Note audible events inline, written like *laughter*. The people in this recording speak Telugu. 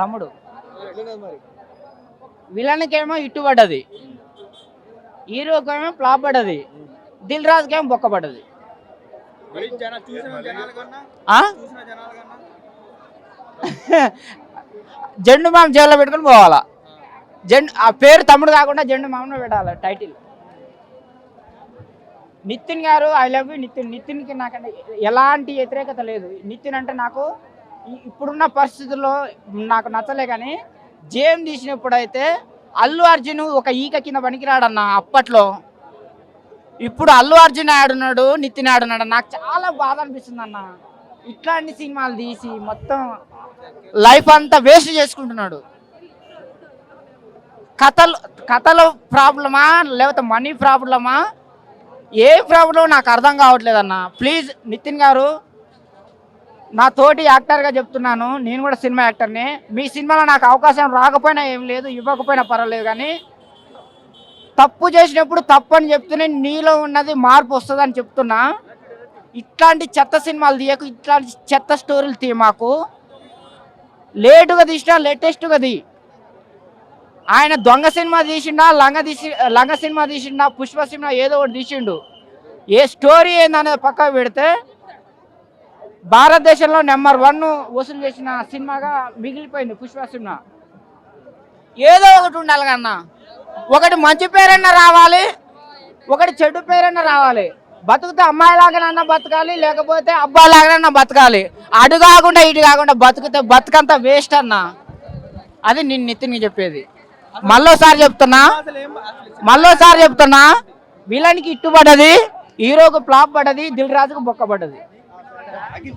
తమ్ముడు. విలన్కేమో ఇట్టు పడ్డది. హీరోకేమో ఫ్లాప్ పడ్డది. దిల్ రాజుకేమో బొక్క పడ్డది. జెండు *laughs* మామ జైల్లో పెట్టుకొని పోవాలా? జెండు ఆ పేరు తమ్ముడు కాకుండా జెండు మామను పెట్టాలి టైటిల్? నితిన్ గారు ఐ లవ్ యూ నితిన్ నితిన్కి నాకంటే ఎలాంటి వ్యతిరేకత లేదు. నితిన్ అంటే నాకు ఇప్పుడున్న పరిస్థితుల్లో నాకు నచ్చలే కానీ జేఎం తీసినప్పుడైతే అల్లు అర్జున్ ఒక ఈక కింద పనికిరాడన్న అప్పట్లో. ఇప్పుడు అల్లు అర్జున్ ఆడున్నాడు నితిన్ ఆడున్నాడు నాకు చాలా బాధ అనిపిస్తుంది అన్న ఇట్లాంటి సినిమాలు తీసి మొత్తం లైఫ్ అంతా వేస్ట్ చేసుకుంటున్నాడు. కథలు కథల ప్రాబ్లమా లేకపోతే మనీ ప్రాబ్లమా? ఏ ప్రాబ్లం నాకు అర్థం కావట్లేదన్నా. ప్లీజ్ నితిన్ గారు నా తోటి యాక్టర్గా చెప్తున్నాను. నేను కూడా సినిమా యాక్టర్ని మీ సినిమాలో నాకు అవకాశం రాకపోయినా ఏం లేదు ఇవ్వకపోయినా పర్వాలేదు కానీ తప్పు చేసినప్పుడు తప్పు అని చెప్తూనే నీలో ఉన్నది మార్పు వస్తుందని చెప్తున్నా. ఇట్లాంటి చెత్త సినిమాలు తీయకు ఇట్లాంటి చెత్త స్టోరీలు తీ మాకు. లేటుగా తీసినా లేటెస్ట్గా తీ. ఆయన దొంగ సినిమా తీసిండా లంగ తీసి లంగ సినిమా తీసిండా పుష్ప సినిమా ఏదో ఒకటి తీసిండు. ఏ స్టోరీ ఏందనేది పక్కకు పెడితే భారతదేశంలో నెంబర్ వన్ వసూలు చేసిన సినిమాగా మిగిలిపోయింది పుష్ప సినిమా. ఏదో ఒకటి ఉండాలి కన్నా. ఒకటి మంచి పేరైనా రావాలి ఒకటి చెడు పేరైనా రావాలి. బతుకుతే అమ్మాయిలాగానన్నా బతకాలి లేకపోతే అబ్బాయిలాగానన్నా బతకాలి. అటు కాకుండా ఇటు కాకుండా బతుకుతే బతుకంతా వేస్ట్ అన్నా. అది నేను నితిన్కి చెప్పేది. మళ్ళోసారి చెప్తున్నా మళ్ళోసారి చెప్తున్నా విలన్కి ఇట్టు పడ్డది హీరోకు ఫ్లాప్ పడ్డది దిల్ రాజుకు బొక్క పడ్డది. 하긴